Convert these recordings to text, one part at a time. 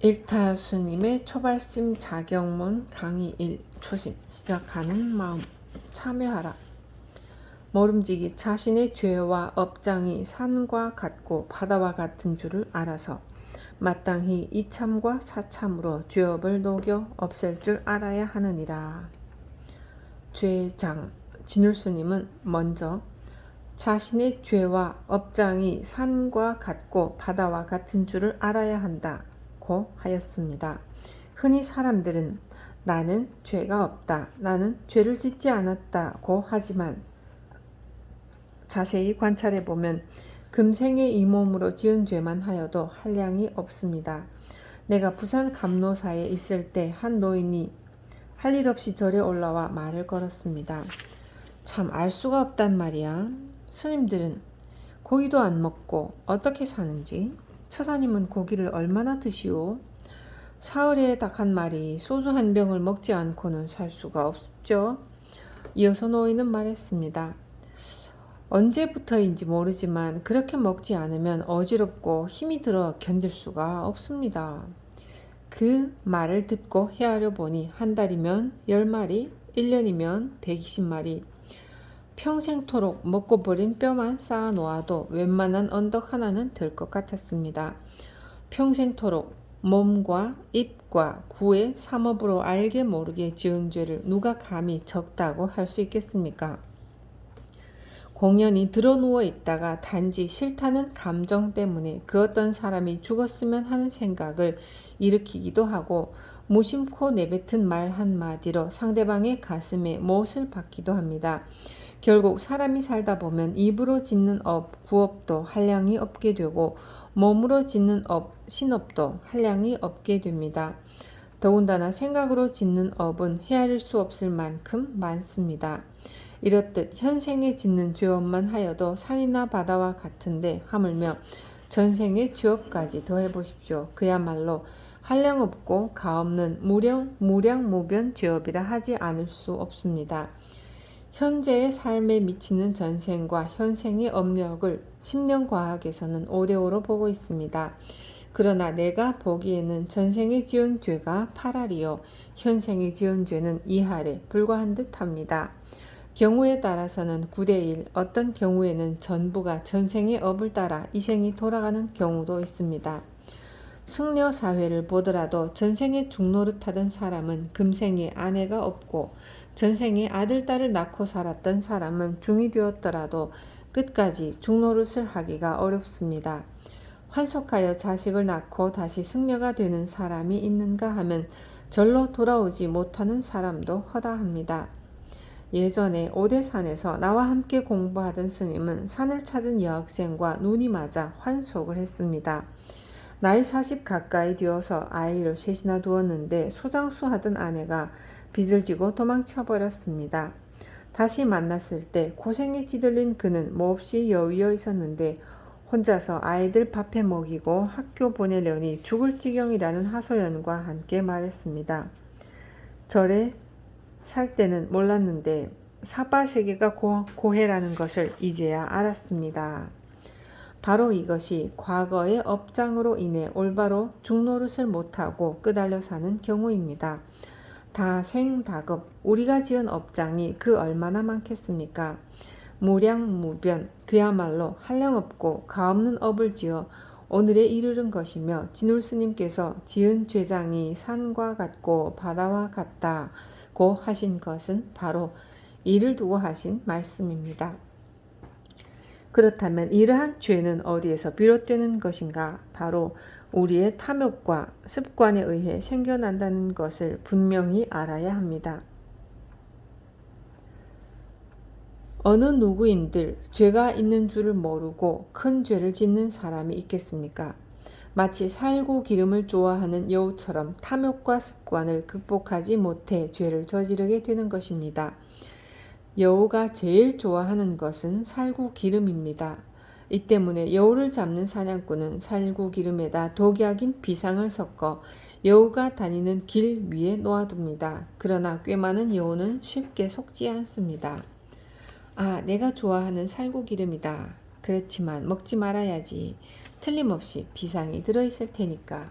일타 스님의 초발심 자경문 강의 1 초심. 시작하는 마음. 참여하라. 모름지기 자신의 죄와 업장이 산과 같고 바다와 같은 줄을 알아서 마땅히 이참과 사참으로 죄업을 녹여 없앨 줄 알아야 하느니라. 죄장 진율 스님은 먼저 자신의 죄와 업장이 산과 같고 바다와 같은 줄을 알아야 한다 고 하였습니다. 흔히 사람들은 나는 죄가 없다, 나는 죄를 짓지 않았다고 하지만 자세히 관찰해 보면 금생의 이 몸으로 지은 죄만 하여도 한량이 없습니다. 내가 부산 감로사에 있을 때 한 노인이 할 일 없이 절에 올라와 말을 걸었습니다. 참 알 수가 없단 말이야. 스님들은 고기도 안 먹고 어떻게 사는지 처사님은 고기를 얼마나 드시오? 사흘에 딱한 마리 소주 한 병을 먹지 않고는 살 수가 없죠. 이어서 노인은 말했습니다. 언제부터인지 모르지만 그렇게 먹지 않으면 어지럽고 힘이 들어 견딜 수가 없습니다. 그 말을 듣고 헤아려 보니 한 달이면 10마리, 1년이면 120마리, 평생토록 먹고 버린 뼈만 쌓아 놓아도 웬만한 언덕 하나는 될 것 같았습니다. 평생토록 몸과 입과 구의 삼업으로 알게 모르게 지은 죄를 누가 감히 적다고 할 수 있겠습니까? 공연히 드러누워 있다가 단지 싫다는 감정 때문에 그 어떤 사람이 죽었으면 하는 생각을 일으키기도 하고 무심코 내뱉은 말 한마디로 상대방의 가슴에 못을 박기도 합니다. 결국 사람이 살다 보면 입으로 짓는 업, 구업도 한량이 없게 되고 몸으로 짓는 업, 신업도 한량이 없게 됩니다. 더군다나 생각으로 짓는 업은 헤아릴 수 없을 만큼 많습니다. 이렇듯 현생에 짓는 죄업만 하여도 산이나 바다와 같은데 하물며 전생의 죄업까지 더해 보십시오. 그야말로 한량 없고 가없는 무량 무량 무변 죄업이라 하지 않을 수 없습니다. 현재의 삶에 미치는 전생과 현생의 업력을 10년 과학에서는 5대5로 보고 있습니다. 그러나 내가 보기에는 전생에 지은 죄가 8할이요 현생에 지은 죄는 2할에 불과한 듯 합니다. 경우에 따라서는 9대1, 어떤 경우에는 전부가 전생의 업을 따라 이생이 돌아가는 경우도 있습니다. 승려 사회를 보더라도 전생에 중노릇 하던 사람은 금생에 아내가 없고 전생에 아들, 딸을 낳고 살았던 사람은 중이 되었더라도 끝까지 중노릇을 하기가 어렵습니다. 환속하여 자식을 낳고 다시 승려가 되는 사람이 있는가 하면 절로 돌아오지 못하는 사람도 허다합니다. 예전에 오대산에서 나와 함께 공부하던 스님은 산을 찾은 여학생과 눈이 맞아 환속을 했습니다. 나이 40 가까이 되어서 아이를 셋이나 두었는데 소장수 하던 아내가 빚을 지고 도망쳐 버렸습니다. 다시 만났을 때 고생에 찌들린 그는 몹시 여위어 있었는데 혼자서 아이들 밥해 먹이고 학교 보내려니 죽을 지경이라는 하소연과 함께 말했습니다. 절에 살 때는 몰랐는데 사바 세계가 고, 해라는 것을 이제야 알았습니다. 바로 이것이 과거의 업장으로 인해 올바로 중노릇을 못하고 끄달려 사는 경우입니다. 다 생다급 우리가 지은 업장이 그 얼마나 많겠습니까? 무량무변 그야말로 한량없고 가없는 업을 지어 오늘에 이르른 것이며 진울 스님께서 지은 죄장이 산과 같고 바다와 같다. 고 하신 것은 바로 이를 두고 하신 말씀입니다. 그렇다면 이러한 죄는 어디에서 비롯되는 것인가? 바로 우리의 탐욕과 습관에 의해 생겨난다는 것을 분명히 알아야 합니다. 어느 누구인들 죄가 있는 줄을 모르고 큰 죄를 짓는 사람이 있겠습니까? 마치 살구 기름을 좋아하는 여우처럼 탐욕과 습관을 극복하지 못해 죄를 저지르게 되는 것입니다. 여우가 제일 좋아하는 것은 살구 기름입니다. 이 때문에 여우를 잡는 사냥꾼은 살구 기름에다 독약인 비상을 섞어 여우가 다니는 길 위에 놓아둡니다. 그러나 꽤 많은 여우는 쉽게 속지 않습니다. 아, 내가 좋아하는 살구 기름이다. 그렇지만 먹지 말아야지. 틀림없이 비상이 들어있을 테니까.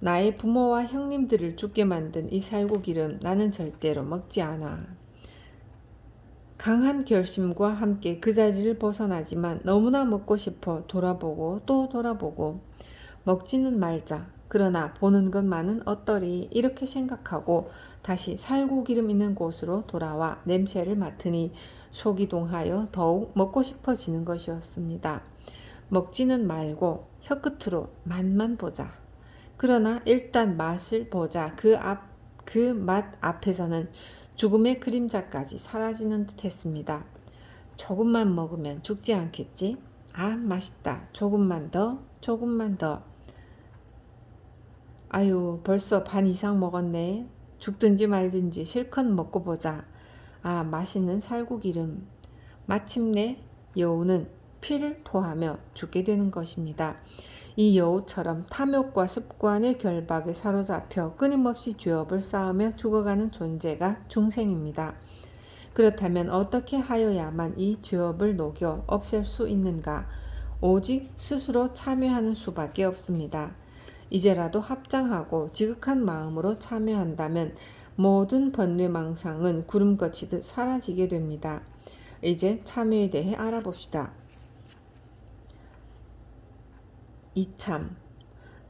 나의 부모와 형님들을 죽게 만든 이 살구 기름 나는 절대로 먹지 않아. 강한 결심과 함께 그 자리를 벗어나지만 너무나 먹고 싶어 돌아보고 또 돌아보고 먹지는 말자. 그러나 보는 것만은 어떠리 이렇게 생각하고 다시 살구 기름 있는 곳으로 돌아와 냄새를 맡으니 속이 동하여 더욱 먹고 싶어지는 것이었습니다. 먹지는 말고 혀끝으로 맛만 보자. 그러나 일단 맛을 보자. 그 앞, 그 맛 앞에서는 죽음의 그림자까지 사라지는 듯 했습니다. 조금만 먹으면 죽지 않겠지? 아, 맛있다. 조금만 더, 조금만 더. 아유, 벌써 반 이상 먹었네. 죽든지 말든지 실컷 먹고 보자. 아, 맛있는 살구 기름. 마침내 여우는 피를 토하며 죽게 되는 것입니다. 이 여우처럼 탐욕과 습관의 결박에 사로잡혀 끊임없이 죄업을 쌓으며 죽어가는 존재가 중생입니다. 그렇다면 어떻게 하여야만 이 죄업을 녹여 없앨 수 있는가? 오직 스스로 참여하는 수밖에 없습니다. 이제라도 합장하고 지극한 마음으로 참여한다면 모든 번뇌망상은 구름 거치듯 사라지게 됩니다. 이제 참여에 대해 알아봅시다. 이참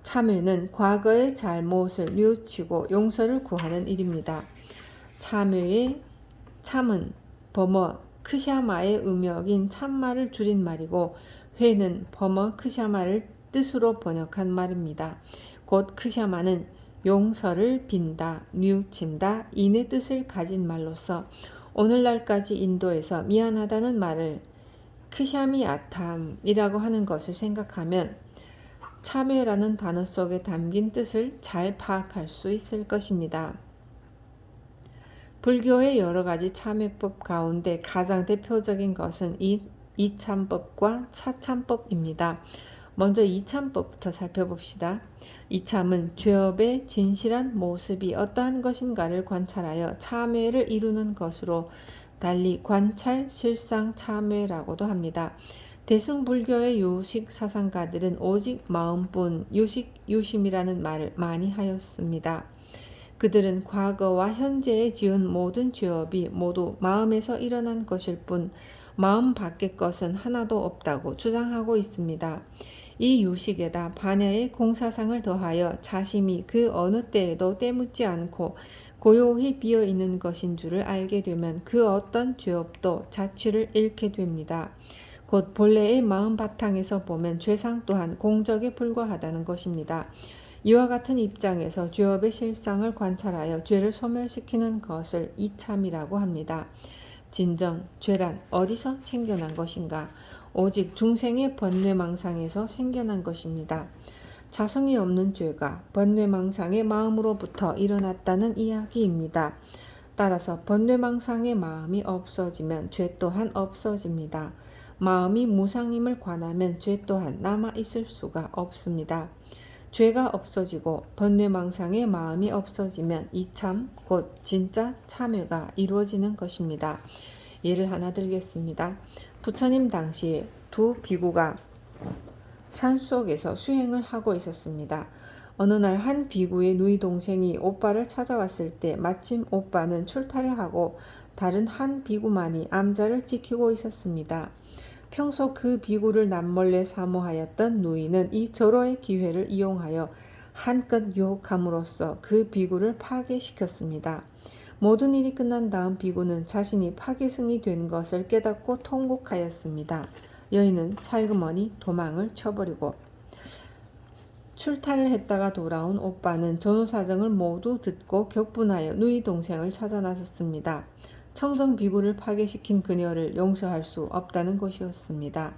참회는 과거의 잘못을 뉘우치고 용서를 구하는 일입니다. 참회의 참은 범어 크샤마의 음역인 참말을 줄인 말이고 회는 범어 크샤마를 뜻으로 번역한 말입니다. 곧 크샤마는 용서를 빈다, 뉘우친다, 인의 뜻을 가진 말로서 오늘날까지 인도에서 미안하다는 말을 크샤미 아탐이라고 하는 것을 생각하면 참회라는 단어 속에 담긴 뜻을 잘 파악할 수 있을 것입니다. 불교의 여러 가지 참회법 가운데 가장 대표적인 것은 이 이참법과 차참법입니다. 먼저 이참법부터 살펴봅시다. 이참은 죄업의 진실한 모습이 어떠한 것인가를 관찰하여 참회를 이루는 것으로 달리 관찰 실상 참회라고도 합니다. 대승불교의 유식 사상가들은 오직 마음뿐 유식 유심이라는 말을 많이 하였습니다. 그들은 과거와 현재에 지은 모든 죄업이 모두 마음에서 일어난 것일 뿐 마음 밖의 것은 하나도 없다고 주장하고 있습니다. 이 유식에다 반야의 공사상을 더하여 자심이 그 어느 때에도 때묻지 않고 고요히 비어 있는 것인 줄을 알게 되면 그 어떤 죄업도 자취를 잃게 됩니다. 곧 본래의 마음 바탕에서 보면 죄상 또한 공적에 불과하다는 것입니다. 이와 같은 입장에서 죄업의 실상을 관찰하여 죄를 소멸시키는 것을 이참이라고 합니다. 진정 죄란 어디서 생겨난 것인가? 오직 중생의 번뇌망상에서 생겨난 것입니다. 자성이 없는 죄가 번뇌망상의 마음으로부터 일어났다는 이야기입니다. 따라서 번뇌망상의 마음이 없어지면 죄 또한 없어집니다. 마음이 무상임을 관하면 죄 또한 남아 있을 수가 없습니다. 죄가 없어지고 번뇌망상의 마음이 없어지면 이참 곧 진짜 참회가 이루어지는 것입니다. 예를 하나 들겠습니다. 부처님 당시에 두 비구가 산 속에서 수행을 하고 있었습니다. 어느 날 한 비구의 누이 동생이 오빠를 찾아왔을 때 마침 오빠는 출타를 하고 다른 한 비구만이 암자를 지키고 있었습니다. 평소 그 비구를 남몰래 사모하였던 누이는 이 절호의 기회를 이용하여 한껏 유혹함으로써 그 비구를 파괴시켰습니다. 모든 일이 끝난 다음 비구는 자신이 파괴승이 된 것을 깨닫고 통곡하였습니다. 여인은 살그머니 도망을 쳐버리고 출타를 했다가 돌아온 오빠는 전후 사정을 모두 듣고 격분하여 누이 동생을 찾아 나섰습니다. 청정 비구를 파괴시킨 그녀를 용서할 수 없다는 것이었습니다.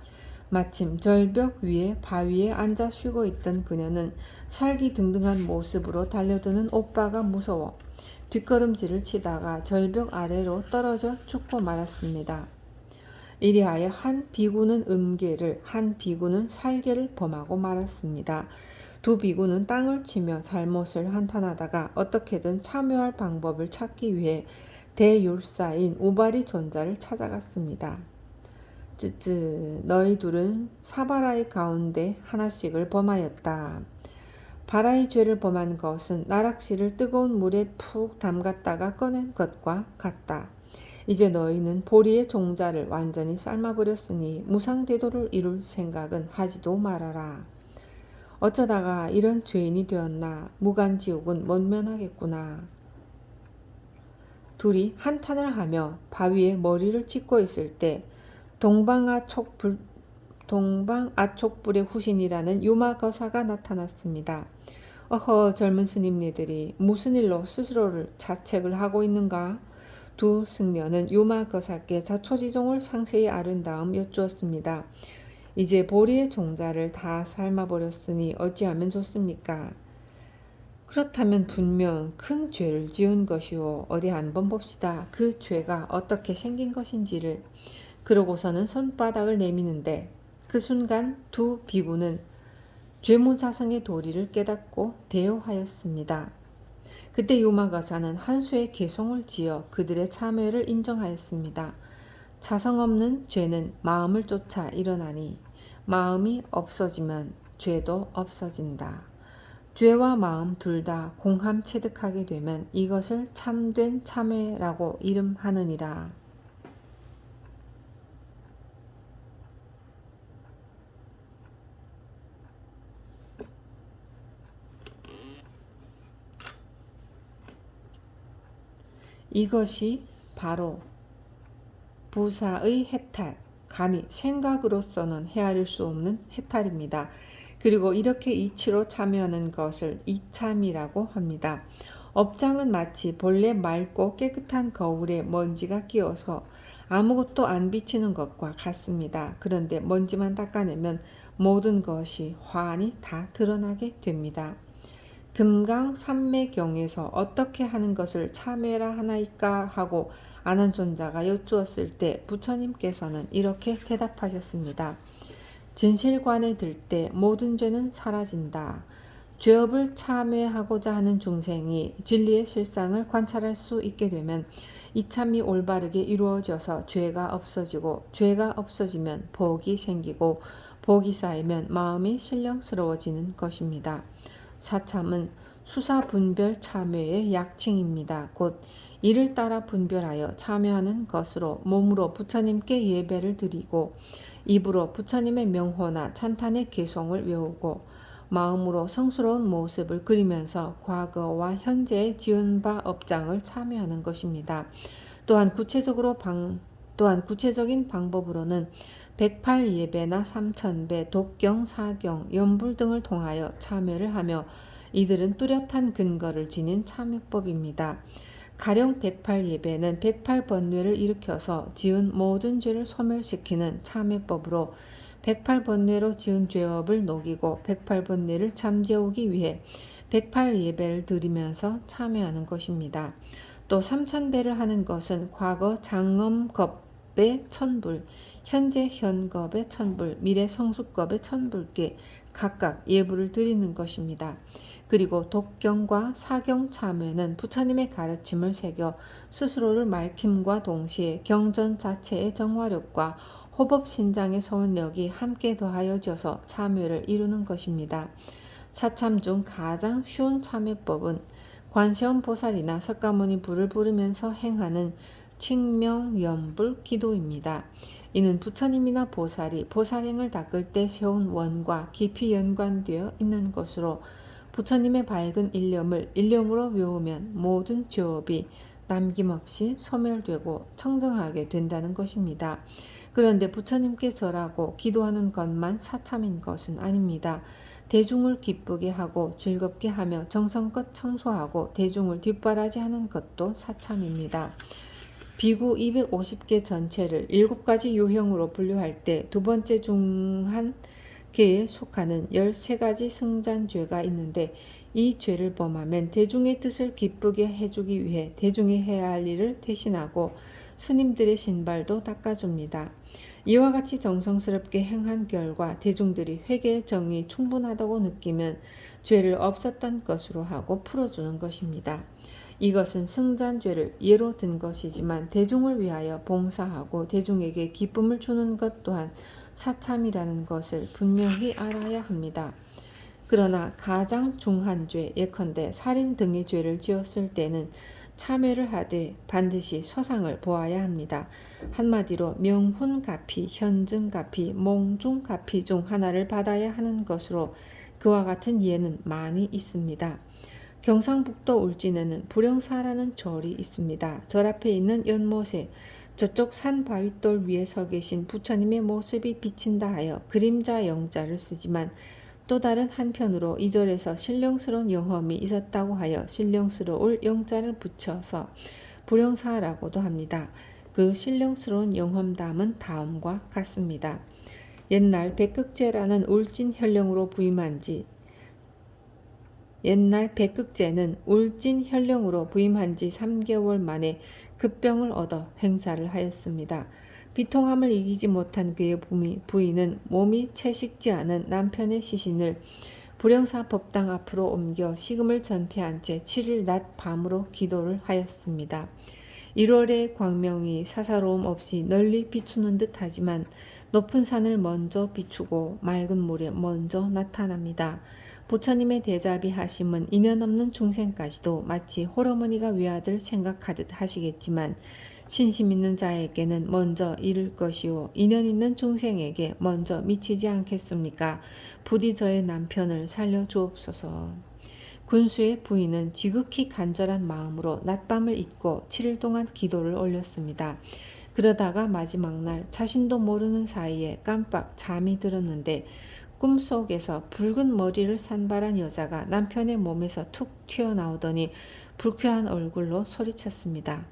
마침 절벽 위에 바위에 앉아 쉬고 있던 그녀는 살기 등등한 모습으로 달려드는 오빠가 무서워 뒷걸음질을 치다가 절벽 아래로 떨어져 죽고 말았습니다. 이리하여 한 비구는 음계를 한 비구는 살계를 범하고 말았습니다. 두 비구는 땅을 치며 잘못을 한탄하다가 어떻게든 참여할 방법을 찾기 위해 대율사인 우바리 존자를 찾아갔습니다. 쯔쯔 너희 둘은 사바라의 가운데 하나씩을 범하였다. 바라의 죄를 범한 것은 나락시를 뜨거운 물에 푹 담갔다가 꺼낸 것과 같다. 이제 너희는 보리의 종자를 완전히 삶아버렸으니 무상대도를 이룰 생각은 하지도 말아라. 어쩌다가 이런 죄인이 되었나 무간지옥은 못 면하겠구나. 둘이 한탄을 하며 바위에 머리를 찍고 있을 때 동방아촉불 동방아촉불의 후신이라는 유마거사가 나타났습니다. 어허 젊은 스님네들이 무슨 일로 스스로를 자책을 하고 있는가? 두 승려는 유마거사께 자초지종을 상세히 아른 다음 여쭈었습니다. 이제 보리의 종자를 다 삶아버렸으니 어찌하면 좋습니까? 그렇다면 분명 큰 죄를 지은 것이오. 어디 한번 봅시다. 그 죄가 어떻게 생긴 것인지를. 그러고서는 손바닥을 내미는데 그 순간 두 비구는 죄무자성의 도리를 깨닫고 대여하였습니다. 그때 요마가사는 한 수의 개송을 지어 그들의 참여를 인정하였습니다. 자성 없는 죄는 마음을 쫓아 일어나니 마음이 없어지면 죄도 없어진다. 죄와 마음 둘 다 공함 체득하게 되면 이것을 참된 참회라고 이름하느니라. 이것이 바로 부사의 해탈, 감히 생각으로서는 헤아릴 수 없는 해탈입니다. 그리고 이렇게 이치로 참여하는 것을 이참이라고 합니다. 업장은 마치 본래 맑고 깨끗한 거울에 먼지가 끼어서 아무것도 안 비치는 것과 같습니다. 그런데 먼지만 닦아내면 모든 것이 환히 다 드러나게 됩니다. 금강 삼매경에서 어떻게 하는 것을 참회라 하나이까 하고 아난존자가 여쭈었을 때 부처님께서는 이렇게 대답하셨습니다. 진실관에 들 때 모든 죄는 사라진다. 죄업을 참회하고자 하는 중생이 진리의 실상을 관찰할 수 있게 되면 이참이 올바르게 이루어져서 죄가 없어지고 죄가 없어지면 복이 생기고 복이 쌓이면 마음이 신령스러워지는 것입니다. 사참은 수사 분별 참회의 약칭입니다. 곧 이를 따라 분별하여 참여하는 것으로 몸으로 부처님께 예배를 드리고 입으로 부처님의 명호나 찬탄의 개송을 외우고 마음으로 성스러운 모습을 그리면서 과거와 현재의 지은 바 업장을 참여하는 것입니다. 또한 구체적으로 방, 또한 구체적인 방법으로는 108 예배나 3000배, 독경, 사경, 연불 등을 통하여 참여를 하며 이들은 뚜렷한 근거를 지닌 참여법입니다. 가령 108 예배는 108 번뇌를 일으켜서 지은 모든 죄를 소멸시키는 참회법으로 108 번뇌로 지은 죄업을 녹이고 108 번뇌를 잠재우기 위해 108 예배를 드리면서 참여하는 것입니다. 또 3000배를 하는 것은 과거 장엄겁의 천불, 현재 현겁의 천불, 미래 성숙겁의 천불께 각각 예불을 드리는 것입니다. 그리고 독경과 사경 참회는 부처님의 가르침을 새겨 스스로를 말킴과 동시에 경전 자체의 정화력과 호법 신장의 서원력이 함께 더하여져서 참회를 이루는 것입니다. 사참 중 가장 쉬운 참회법은 관세음 보살이나 석가모니 불을 부르면서 행하는 칭명연불 기도입니다. 이는 부처님이나 보살이 보살행을 닦을 때 세운 원과 깊이 연관되어 있는 것으로 부처님의 밝은 일념을 일념으로 외우면 모든 죄업이 남김없이 소멸되고 청정하게 된다는 것입니다. 그런데 부처님께 절하고 기도하는 것만 사참인 것은 아닙니다. 대중을 기쁘게 하고 즐겁게 하며 정성껏 청소하고 대중을 뒷바라지하는 것도 사참입니다. 비구 250개 전체를 7가지 유형으로 분류할 때 두 번째 중한 개에 속하는 13가지 승잔죄가 있는데 이 죄를 범하면 대중의 뜻을 기쁘게 해주기 위해 대중이 해야 할 일을 대신하고 스님들의 신발도 닦아줍니다. 이와 같이 정성스럽게 행한 결과 대중들이 회개의 정이 충분하다고 느끼면 죄를 없었던 것으로 하고 풀어주는 것입니다. 이것은 승잔죄를 예로 든 것이지만 대중을 위하여 봉사하고 대중에게 기쁨을 주는 것 또한 사참이라는 것을 분명히 알아야 합니다. 그러나 가장 중한 죄 예컨대 살인 등의 죄를 지었을 때는 참회를 하되 반드시 서상을 보아야 합니다. 한마디로 명훈가피, 현증가피, 몽중가피 중 하나를 받아야 하는 것으로 그와 같은 예는 많이 있습니다. 경상북도 울진에는 불영사라는 절이 있습니다. 절 앞에 있는 연못에 저쪽 산 바윗돌 위에 서 계신 부처님의 모습이 비친다 하여 그림자 영자를 쓰지만 또 다른 한편으로 이 절에서 신령스러운 영험이 있었다고 하여 신령스러울 영자를 붙여서 불영사라고도 합니다. 그 신령스러운 영험담은 다음과 같습니다. 옛날 백극제라는 울진 현령으로 부임한 지 옛날 백극제는 울진 현령으로 부임한 지 3개월 만에 급병을 얻어 행사를 하였습니다. 비통함을 이기지 못한 그의 부인은 몸이 채식지 않은 남편의 시신을 불영사 법당 앞으로 옮겨 식음을 전폐한 채 7일 낮 밤으로 기도를 하였습니다. 1월의 광명이 사사로움 없이 널리 비추는 듯 하지만 높은 산을 먼저 비추고 맑은 물에 먼저 나타납니다. 부처님의 대자비 하심은 인연 없는 중생까지도 마치 홀어머니가 외아들 생각하듯 하시겠지만 신심 있는 자에게는 먼저 이를 것이요 인연 있는 중생에게 먼저 미치지 않겠습니까? 부디 저의 남편을 살려 주옵소서. 군수의 부인은 지극히 간절한 마음으로 낮밤을 잊고 7일 동안 기도를 올렸습니다. 그러다가 마지막 날 자신도 모르는 사이에 깜빡 잠이 들었는데 꿈속에서 붉은 머리를 산발한 여자가 남편의 몸에서 툭 튀어나오더니 불쾌한 얼굴로 소리쳤습니다.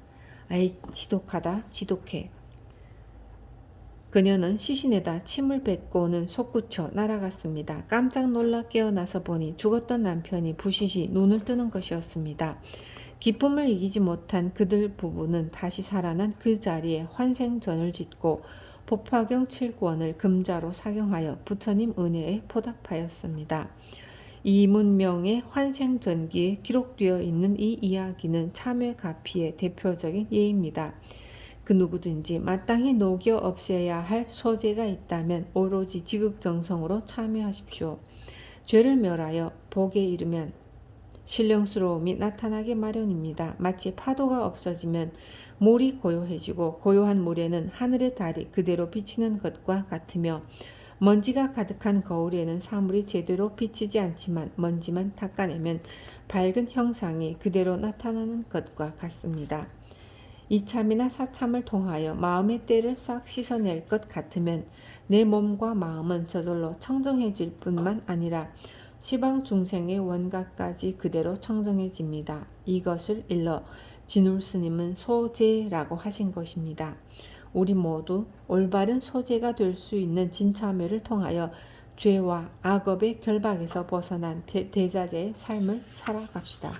아이 지독하다 지독해. 그녀는 시신에다 침을 뱉고는 솟구쳐 날아갔습니다. 깜짝 놀라 깨어나서 보니 죽었던 남편이 부시시 눈을 뜨는 것이었습니다. 기쁨을 이기지 못한 그들 부부는 다시 살아난 그 자리에 환생전을 짓고 법화경 7권을 금자로 사경하여 부처님 은혜에 보답하였습니다. 이 문명의 환생전기에 기록되어 있는 이 이야기는 참회가피의 대표적인 예입니다. 그 누구든지 마땅히 녹여 없애야 할 소재가 있다면 오로지 지극정성으로 참여하십시오. 죄를 멸하여 복에 이르면 신령스러움이 나타나게 마련입니다. 마치 파도가 없어지면 물이 고요해지고 고요한 물에는 하늘의 달이 그대로 비치는 것과 같으며 먼지가 가득한 거울에는 사물이 제대로 비치지 않지만 먼지만 닦아내면 밝은 형상이 그대로 나타나는 것과 같습니다. 이참이나 사참을 통하여 마음의 때를 싹 씻어낼 것 같으면 내 몸과 마음은 저절로 청정해질 뿐만 아니라 시방 중생의 원각까지 그대로 청정해집니다. 이것을 일러 진울 스님은 소재라고 하신 것입니다. 우리 모두 올바른 소재가 될 수 있는 진참회를 통하여 죄와 악업의 결박에서 벗어난 대, 대자재의 삶을 살아갑시다.